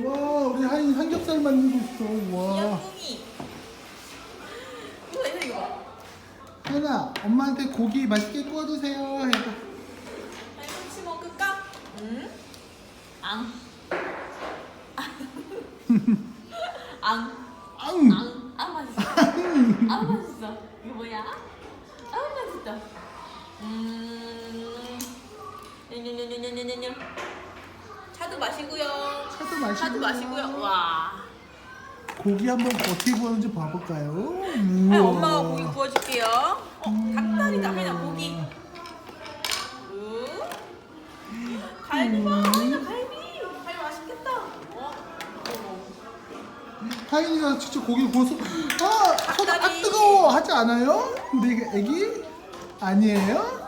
하인이 삼겹살 만들고 있어. 와. 양궁이. 이거 이거 이거. 하인아, 엄마한테 고기 맛있게 구워주세요. 해봐. 같이 먹을까? 응? 앙. 앙. 앙! 앙. 아 맛있어. 아 맛있어. 이거 뭐야? 아 맛있다. 음. 냐냐냐냐냐냐냐. 차도 마시고요. 차도 마시고요. 차도 마시고요. 와. 고기 한번 구우는지 봐볼까요? 아, 우와. 엄마가 고기 구워줄게요. 어, 닭다리다. 그냥 고기. 우. 갈비 봐. 이거 갈비. 갈비 맛있겠다. 어? 하인이가 직접 고기 구워서 아! 손 아 닭다리. 뜨거워! 하지 않아요? 근데 이게 애기? 아니에요?